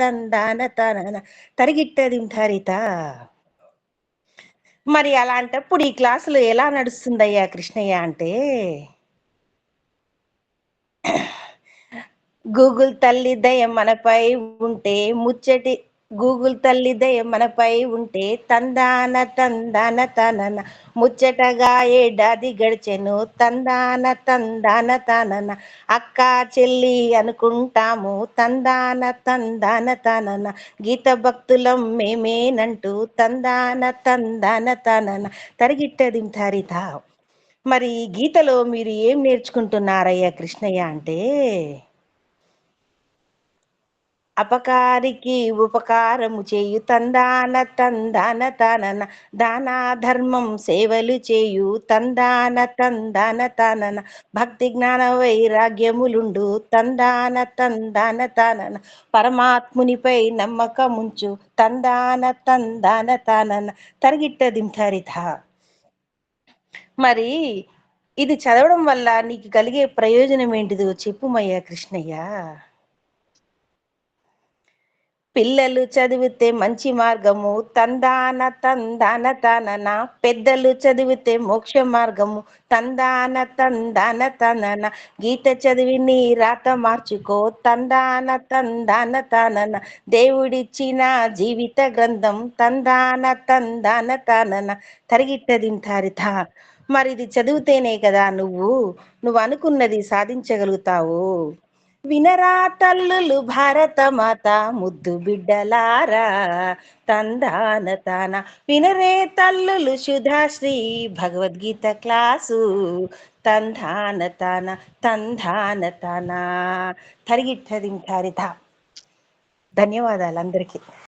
తందాన తన తరిగిట్టదిం మరి అలాంటప్పుడు ఈ క్లాసులు ఎలా నడుస్తుందయ్యా కృష్ణయ్య అంటే? గూగుల్ తల్లి దయ మనపై ఉంటే ముచ్చటి గూగుల్ తల్లి దయ మనపై ఉంటే తందాన తందాన తనన ముచ్చటగా ఏడాది గడిచెను. తందాన తందాన తనన అక్క చెల్లి అనుకుంటాము. తందాన తందాన తనన గీత భక్తులం మేమేనంటూ. తందాన తందాన తనన తరిగిట్టది తరిత మరి ఈ గీతలో మీరు ఏం నేర్చుకుంటున్నారయ్యా కృష్ణయ్య అంటే? అపకారికి ఉపకారము చేయు తందాన తందాన తనన. దానా ధర్మం సేవలు చేయు తందాన తందాన తనన. భక్తి జ్ఞాన వైరాగ్యములుండు తందాన తందాన తనన. పరమాత్మునిపై నమ్మకముంచు తందాన తందాన తనన. తరిగిట్టదింతరిత మరి ఇది చదవడం వల్ల నీకు కలిగే ప్రయోజనం ఏంటిదో చెప్పుమయ్యా కృష్ణయ్య. పిల్లలు చదివితే మంచి మార్గము తందాన తందాన తనన. పెద్దలు చదివితే మోక్ష మార్గము తందాన తందాన తనన. గీత చదివి నీ రాత మార్చుకో తందాన తందాన తనన. దేవుడిచ్చిన జీవిత గ్రంథం తందాన తందాన తనన. తరిగిట్టదింతారిత మరి ఇది చదివితేనే కదా నువ్వు నువ్వు అనుకున్నది సాధించగలుగుతావు. వినరా తల్లులు భారత మాత ముద్దు బిడ్డలారా తందాన తాన వినరే తల్లులు సుధాశ్రీ భగవద్గీత క్లాసు. తంధాన తాన తంధాన తాన. తరిగిట్టది ధన్యవాదాలు అందరికీ.